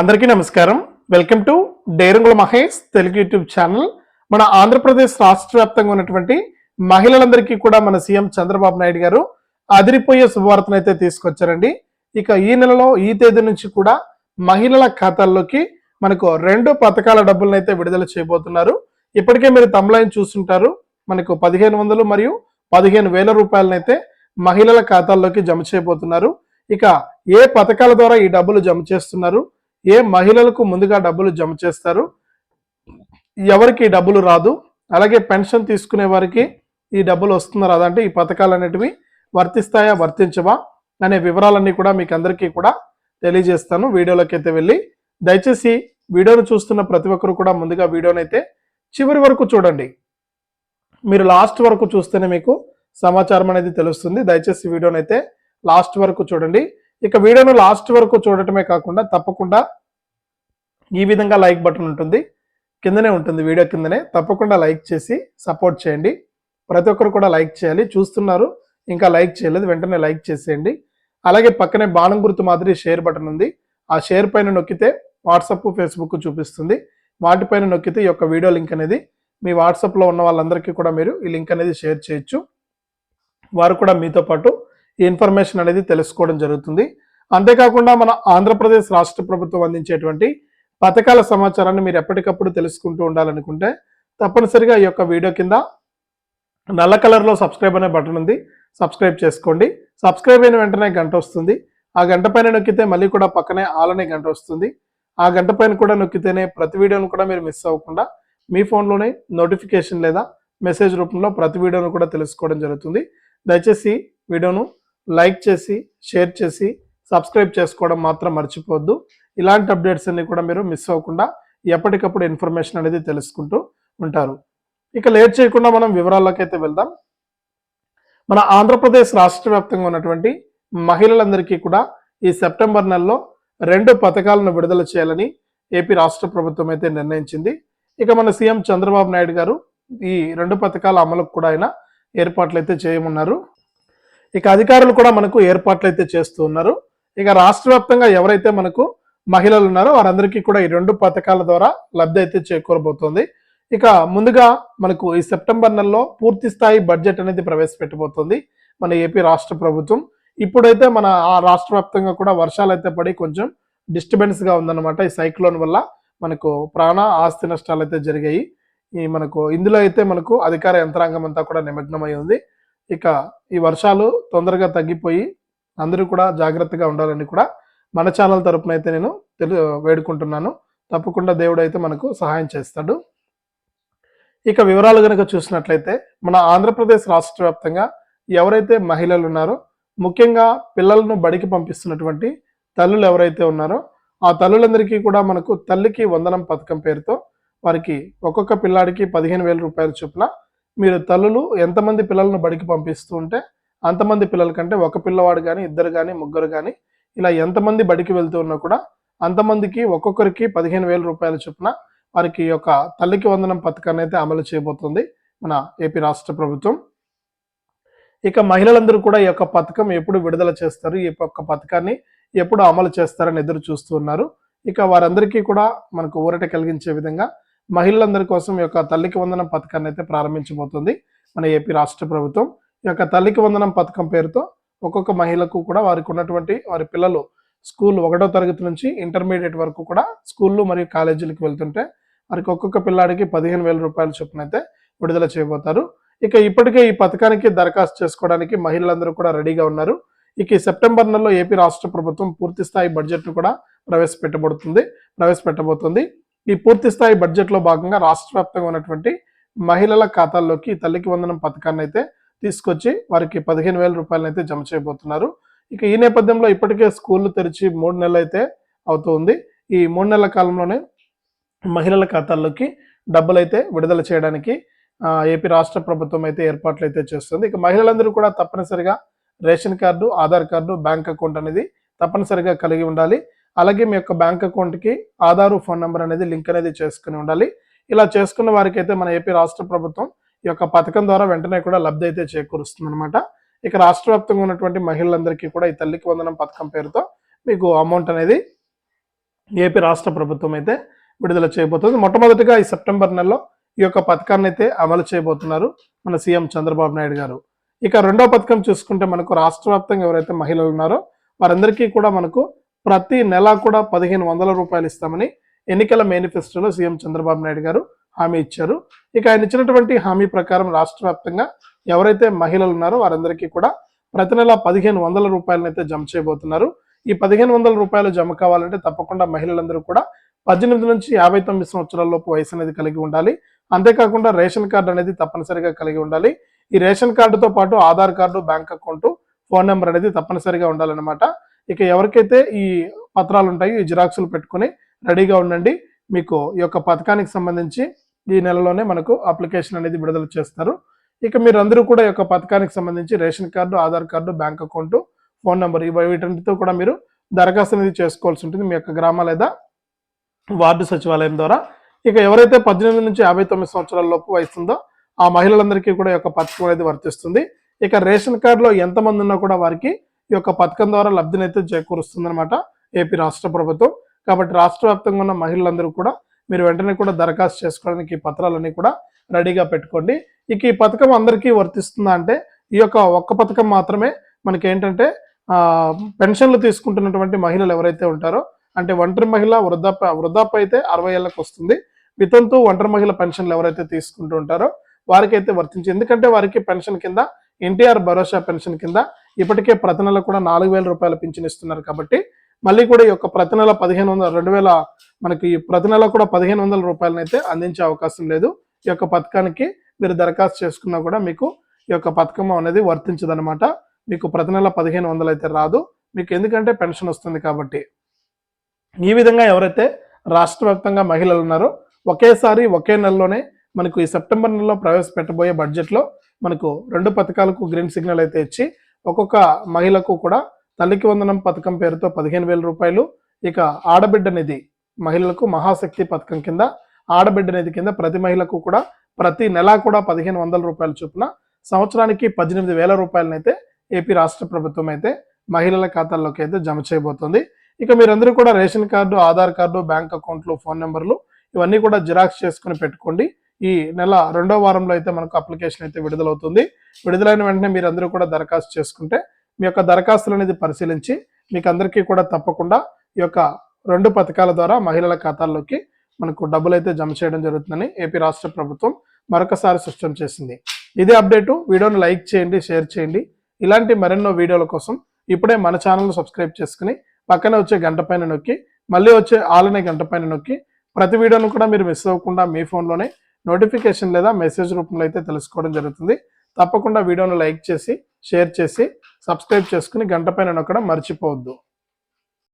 అందరికీ నమస్కారం. Welcome to Derangula Mahesh Telugu YouTube channel. మన ఆంధ్రప్రదేశ్ రాష్ట్ర వ్యాప్తంగా ఉన్నటువంటి మహిళలందరికీ కూడా మన సీఎం చంద్రబాబు నాయుడు గారు అదిరిపోయే శుభవార్తను అయితే తీసుకొచ్చారండి. ఇక ఈ నెలలో ఈ తేదీ నుంచి కూడా మహిళల ఖాతాల్లోకి మనకు రెండు పథకాల డబ్బులను అయితే విడుదల చేయబోతున్నారు. ఇప్పటికే మీరు తమిళైన్ చూస్తుంటారు మనకు పదిహేను వందలు మరియు పదిహేను వేల రూపాయలనైతే మహిళల ఖాతాల్లోకి జమ చేయబోతున్నారు. ఇక ఏ పథకాల ద్వారా ఈ డబ్బులు జమ చేస్తున్నారు? ఏ మహిళలకు ముందుగా డబ్బులు జమ చేస్తారు? ఎవరికి డబ్బులు రాదు? అలాగే పెన్షన్ తీసుకునే వారికి ఈ డబ్బులు వస్తుందా రాదా అంటే ఈ పథకాలు అనేటివి వర్తిస్తాయా వర్తించవా? అనే వివరాలన్నీ కూడా మీకు అందరికీ కూడా తెలియజేస్తాను. వీడియోలోకి అయితే వెళ్ళి దయచేసి వీడియోను చూస్తున్న ప్రతి ఒక్కరు కూడా ముందుగా వీడియోని అయితే చివరి వరకు చూడండి. మీరు లాస్ట్ వరకు చూస్తేనే మీకు సమాచారం అనేది తెలుస్తుంది. దయచేసి వీడియోనైతే అయితే లాస్ట్ వరకు చూడండి. ఇక వీడియోను లాస్ట్ వరకు చూడటమే కాకుండా తప్పకుండా ఈ విధంగా లైక్ బటన్ ఉంటుంది కిందనే ఉంటుంది వీడియో కిందనే. తప్పకుండా లైక్ చేసి సపోర్ట్ చేయండి. ప్రతి ఒక్కరు కూడా లైక్ చేయాలి. చూస్తున్నారు ఇంకా లైక్ చేయలేదు వెంటనే లైక్ చేసేయండి. అలాగే పక్కనే బాణం గుర్తు మాదిరి షేర్ బటన్ ఉంది. ఆ షేర్ పైన నొక్కితే వాట్సప్ ఫేస్బుక్ చూపిస్తుంది. వాటిపైన నొక్కితే ఈ యొక్క వీడియో లింక్ అనేది. మీ వాట్సాప్లో ఉన్న వాళ్ళందరికీ కూడా మీరు ఈ లింక్ అనేది షేర్ చేయొచ్చు. వారు కూడా మీతో పాటు ఇన్ఫర్మేషన్ అనేది తెలుసుకోవడం జరుగుతుంది. అంతేకాకుండా మన ఆంధ్రప్రదేశ్ రాష్ట్ర ప్రభుత్వం అందించేటువంటి పథకాల సమాచారాన్ని మీరు ఎప్పటికప్పుడు తెలుసుకుంటూ ఉండాలనుకుంటే తప్పనిసరిగా ఈ యొక్క వీడియో కింద నల్ల కలర్లో సబ్స్క్రైబ్ అనే బటన్ ఉంది. సబ్స్క్రైబ్ చేసుకోండి. సబ్స్క్రైబ్ అయిన వెంటనే గంట వస్తుంది. ఆ గంట పైన నొక్కితే మళ్ళీ కూడా పక్కనే ఆలనే గంట వస్తుంది. ఆ గంట పైన కూడా నొక్కితేనే ప్రతి వీడియోను కూడా మీరు మిస్ అవ్వకుండా మీ ఫోన్లోనే నోటిఫికేషన్ లేదా మెసేజ్ రూపంలో ప్రతి వీడియోను కూడా తెలుసుకోవడం జరుగుతుంది. దయచేసి వీడియోను లైక్ చేసి షేర్ చేసి సబ్స్క్రైబ్ చేసుకోవడం మాత్రం మర్చిపోవద్దు. ఇలాంటి అప్డేట్స్ అన్ని కూడా మీరు మిస్ అవ్వకుండా ఎప్పటికప్పుడు ఇన్ఫర్మేషన్ అనేది తెలుసుకుంటూ ఉంటారు. ఇక లేట్ చేయకుండా మనం వివరాల్లోకి అయితే వెళ్దాం. మన ఆంధ్రప్రదేశ్ రాష్ట్ర వ్యాప్తంగా ఉన్నటువంటి మహిళలందరికీ కూడా ఈ సెప్టెంబర్ నెలలో రెండు పథకాలను విడుదల చేయాలని ఏపీ రాష్ట్ర ప్రభుత్వం అయితే నిర్ణయించింది. ఇక మన సీఎం చంద్రబాబు నాయుడు గారు ఈ రెండు పథకాల అమలుకు కూడా ఆయన ఏర్పాట్లు అయితే చేయమన్నారు ఇక అధికారులు కూడా మనకు ఏర్పాట్లు అయితే చేస్తూ ఉన్నారు. ఇక రాష్ట్ర వ్యాప్తంగా ఎవరైతే మనకు మహిళలు ఉన్నారో వారందరికీ కూడా ఈ రెండు పథకాల ద్వారా లబ్ధి అయితే చేకూరబోతోంది. ఇక ముందుగా మనకు ఈ సెప్టెంబర్ నెలలో పూర్తి స్థాయి బడ్జెట్ అనేది ప్రవేశపెట్టబోతోంది మన ఏపీ రాష్ట్ర ప్రభుత్వం. ఇప్పుడైతే మన ఆ రాష్ట్ర వ్యాప్తంగా కూడా వర్షాలు అయితే పడి కొంచెం డిస్టర్బెన్స్గా ఉందన్నమాట ఈ సైక్లోన్ వల్ల. మనకు ప్రాణ ఆస్తి నష్టాలు అయితే జరిగాయి. ఈ మనకు ఇందులో అయితే మనకు అధికార యంత్రాంగం అంతా కూడా నిమగ్నమై ఉంది. ఇక ఈ వర్షాలు తొందరగా తగ్గిపోయి అందరూ కూడా జాగ్రత్తగా ఉండాలని కూడా మన ఛానల్ తరపున అయితే నేను తెలు వేడుకుంటున్నాను. తప్పకుండా దేవుడు అయితే మనకు సహాయం చేస్తాడు. ఇక వివరాలు కనుక చూసినట్లయితే మన ఆంధ్రప్రదేశ్ రాష్ట్ర వ్యాప్తంగా ఎవరైతే మహిళలు ఉన్నారో ముఖ్యంగా పిల్లలను బడికి పంపిస్తున్నటువంటి తల్లులు ఎవరైతే ఉన్నారో ఆ తల్లులందరికీ కూడా మనకు తల్లికి వందనం పథకం పేరుతో వారికి ఒక్కొక్క పిల్లాడికి పదిహేను వేల రూపాయల చొప్పున మీరు తల్లులు ఎంతమంది పిల్లలను బడికి పంపిస్తూ ఉంటే అంతమంది పిల్లల కంటే ఒక పిల్లవాడు కానీ ఇద్దరు కానీ ముగ్గురు కానీ ఇలా ఎంతమంది బడికి వెళ్తూ ఉన్నా కూడా అంతమందికి ఒక్కొక్కరికి పదిహేను వేల రూపాయల చొప్పున వారికి ఈ యొక్క తల్లికి వందనం పథకాన్ని అయితే అమలు చేయబోతుంది మన ఏపీ రాష్ట్ర ప్రభుత్వం. ఇక మహిళలందరూ కూడా ఈ యొక్క పథకం ఎప్పుడు విడుదల చేస్తారు? ఈ యొక్క పథకాన్ని ఎప్పుడు అమలు చేస్తారని ఎదురు చూస్తూ ఉన్నారు. ఇక వారందరికీ కూడా మనకు ఊరట కలిగించే విధంగా మహిళలందరి కోసం యొక్క తల్లికి వందనం పథకాన్ని అయితే ప్రారంభించబోతుంది మన ఏపీ రాష్ట్ర ప్రభుత్వం. ఈ యొక్క తల్లికి వందనం పథకం పేరుతో ఒక్కొక్క మహిళకు కూడా వారికి ఉన్నటువంటి వారి పిల్లలు స్కూల్ ఒకటో తరగతి నుంచి ఇంటర్మీడియట్ వరకు కూడా స్కూళ్ళు మరియు కాలేజీలకు వెళ్తుంటే వారికి ఒక్కొక్క పిల్లాడికి పదిహేను వేల రూపాయల చొప్పున అయితే విడుదల చేయబోతారు. ఇక ఇప్పటికే ఈ పథకానికి దరఖాస్తు చేసుకోవడానికి మహిళలందరూ కూడా రెడీగా ఉన్నారు. ఇక ఈ సెప్టెంబర్ నెలలో ఏపీ రాష్ట్ర ప్రభుత్వం పూర్తి స్థాయి బడ్జెట్ కూడా ప్రవేశపెట్టబడుతుంది ప్రవేశపెట్టబోతుంది. ఈ పూర్తి స్థాయి బడ్జెట్లో భాగంగా రాష్ట్ర వ్యాప్తంగా ఉన్నటువంటి మహిళల ఖాతాల్లోకి తల్లికి వందనం పథకాన్ని అయితే తీసుకొచ్చి వారికి పదిహేను వేల రూపాయలను అయితే జమ చేయబోతున్నారు. ఇక ఈ నేపథ్యంలో ఇప్పటికే స్కూళ్ళు తెరిచి మూడు నెలలు అయితే అవుతుంది. ఈ మూడు నెలల కాలంలోనే మహిళల ఖాతాల్లోకి డబ్బులు అయితే విడుదల చేయడానికి ఏపీ రాష్ట్ర ప్రభుత్వం అయితే ఏర్పాట్లు అయితే చేస్తుంది. ఇక మహిళలందరూ కూడా తప్పనిసరిగా ration card Aadhaar card bank account అనేది తప్పనిసరిగా కలిగి ఉండాలి. అలాగే మీ యొక్క బ్యాంక్ అకౌంట్కి ఆధారు ఫోన్ నెంబర్ అనేది లింక్ అనేది చేసుకుని ఉండాలి. ఇలా చేసుకున్న వారికి అయితే మన ఏపీ రాష్ట్ర ప్రభుత్వం ఈ యొక్క పథకం ద్వారా వెంటనే కూడా లబ్ధి అయితే చేకూరుస్తుంది అనమాట ఇక రాష్ట్ర వ్యాప్తంగా ఉన్నటువంటి మహిళలందరికీ కూడా ఈ తల్లికి వందనం పథకం పేరుతో మీకు అమౌంట్ అనేది ఏపీ రాష్ట్ర ప్రభుత్వం అయితే విడుదల చేయబోతుంది. మొట్టమొదటిగా ఈ సెప్టెంబర్ నెలలో ఈ యొక్క పథకాన్ని అయితే అమలు చేయబోతున్నారు మన సీఎం చంద్రబాబు నాయుడు గారు. ఇక రెండో పథకం చూసుకుంటే మనకు రాష్ట్ర వ్యాప్తంగా ఎవరైతే మహిళలు ఉన్నారో వారందరికీ కూడా మనకు ప్రతి నెల కూడా పదిహేను వందల రూపాయలు ఇస్తామని ఎన్నికల మేనిఫెస్టోలో సీఎం చంద్రబాబు నాయుడు గారు హామీ ఇచ్చారు. ఇక ఆయన ఇచ్చినటువంటి హామీ ప్రకారం రాష్ట్ర వ్యాప్తంగా ఎవరైతే మహిళలు ఉన్నారో వారందరికీ కూడా ప్రతి నెల పదిహేను వందల రూపాయలను అయితే జమ చేయబోతున్నారు. ఈ పదిహేను వందల రూపాయలు జమ కావాలంటే తప్పకుండా మహిళలందరూ కూడా పద్దెనిమిది నుంచి యాభై తొమ్మిది సంవత్సరాల లోపు వయసు అనేది కలిగి ఉండాలి. అంతేకాకుండా రేషన్ కార్డు అనేది తప్పనిసరిగా కలిగి ఉండాలి. ఈ రేషన్ కార్డుతో పాటు Aadhaar card bank account phone number అనేది తప్పనిసరిగా ఉండాలన్నమాట. ఇక ఎవరికైతే ఈ పత్రాలు ఉంటాయో ఈ జిరాక్సులు పెట్టుకుని రెడీగా ఉండండి. మీకు ఈ యొక్క పథకానికి సంబంధించి ఈ నెలలోనే మనకు అప్లికేషన్ అనేది విడుదల చేస్తారు. ఇక మీరు అందరూ కూడా ఈ యొక్క పథకానికి సంబంధించి ration card Aadhaar card bank account phone number వీటితో వీటన్నిటితో కూడా మీరు దరఖాస్తు అనేది చేసుకోవాల్సి ఉంటుంది. మీ యొక్క గ్రామ లేదా వార్డు సచివాలయం ద్వారా. ఇక ఎవరైతే పద్దెనిమిది నుంచి యాభై తొమ్మిది సంవత్సరాల లోపు వయసు ఉందో ఆ మహిళలందరికీ కూడా ఈ యొక్క పథకం అనేది వర్తిస్తుంది. ఇక రేషన్ కార్డులో ఎంతమంది ఉన్నా కూడా వారికి ఈ యొక్క పథకం ద్వారా లబ్ధినైతే చేకూరుస్తుందన్నమాట ఏపీ రాష్ట్ర ప్రభుత్వం. కాబట్టి రాష్ట్ర వ్యాప్తంగా ఉన్న మహిళలందరూ కూడా మీరు వెంటనే కూడా దరఖాస్తు చేసుకోవడానికి ఈ పత్రాలన్నీ కూడా రెడీగా పెట్టుకోండి. ఇక ఈ పథకం అందరికీ వర్తిస్తుందా అంటే ఈ యొక్క ఒక్క పథకం మాత్రమే మనకి ఏంటంటే పెన్షన్లు తీసుకుంటున్నటువంటి మహిళలు ఎవరైతే ఉంటారో అంటే ఒంటరి మహిళ వృద్ధాప్య వృద్ధాప్య అయితే అరవై ఏళ్ళకి వస్తుంది. వితంతు ఒంటరి మహిళ పెన్షన్లు ఎవరైతే తీసుకుంటూ ఉంటారో వారికైతే వర్తించి ఎందుకంటే వారికి పెన్షన్ కింద ఎన్టీఆర్ భరోసా పెన్షన్ కింద ఇప్పటికే ప్రతి నెల కూడా నాలుగు వేల రూపాయల పింఛన్ ఇస్తున్నారు కాబట్టి మళ్ళీ కూడా ఈ యొక్క ప్రతి నెల పదిహేను వందల రెండు వేల మనకి ఈ ప్రతి నెల కూడా పదిహేను వందల రూపాయలను అయితే అందించే అవకాశం లేదు. ఈ యొక్క పథకానికి మీరు దరఖాస్తు చేసుకున్నా కూడా మీకు ఈ యొక్క పథకం అనేది వర్తించదనమాట మీకు ప్రతి నెల పదిహేను వందలు అయితే రాదు. మీకు ఎందుకంటే పెన్షన్ వస్తుంది కాబట్టి. ఈ విధంగా ఎవరైతే రాష్ట్ర వ్యాప్తంగా మహిళలు ఉన్నారో ఒకేసారి ఒకే నెలలోనే మనకు ఈ సెప్టెంబర్ నెలలో ప్రవేశపెట్టబోయే బడ్జెట్లో మనకు రెండు పథకాలకు గ్రీన్ సిగ్నల్ అయితే ఇచ్చి ఒక్కొక్క మహిళకు కూడా తల్లికి వందనం పథకం పేరుతో పదిహేను వేల రూపాయలు. ఇక ఆడబిడ్డ నిధి మహిళలకు మహాశక్తి పథకం కింద ఆడబిడ్డ నిధి కింద ప్రతి మహిళకు కూడా ప్రతి నెల కూడా పదిహేను వందల రూపాయల చొప్పున సంవత్సరానికి పద్దెనిమిది వేల రూపాయలనైతే ఏపీ రాష్ట్ర ప్రభుత్వం అయితే మహిళల ఖాతాల్లోకి అయితే జమ చేయబోతుంది. ఇక మీరందరూ కూడా ration card Aadhaar card bank అకౌంట్లు ఫోన్ నెంబర్లు ఇవన్నీ కూడా జిరాక్స్ చేసుకుని పెట్టుకోండి. ఈ నెల రెండో వారంలో అయితే మనకు అప్లికేషన్ అయితే విడుదలవుతుంది. విడుదలైన వెంటనే మీరందరూ కూడా దరఖాస్తు చేసుకుంటే మీ యొక్క దరఖాస్తులు అనేది పరిశీలించి మీకు అందరికీ కూడా తప్పకుండా ఈ యొక్క రెండు పథకాల ద్వారా మహిళల ఖాతాల్లోకి మనకు డబ్బులు అయితే జమ చేయడం జరుగుతుందని ఏపీ రాష్ట్ర ప్రభుత్వం మరొకసారి స్పష్టం చేసింది. ఇదే అప్డేటు వీడియోను లైక్ చేయండి షేర్ చేయండి. ఇలాంటి మరెన్నో వీడియోల కోసం ఇప్పుడే మన ఛానల్ సబ్స్క్రైబ్ చేసుకుని పక్కనే వచ్చే గంట పైన నొక్కి మళ్ళీ వచ్చే ఆలనే గంట పైన నొక్కి ప్రతి వీడియోను కూడా మీరు మిస్ అవ్వకుండా మీ ఫోన్లోనే నోటిఫికేషన్ లేదా మెసేజ్ రూపంలో అయితే తెలుసుకోవడం జరుగుతుంది. తప్పకుండా వీడియోను లైక్ చేసి షేర్ చేసి సబ్స్క్రైబ్ చేసుకుని గంట పైన నొక్కడం మర్చిపోవద్దు.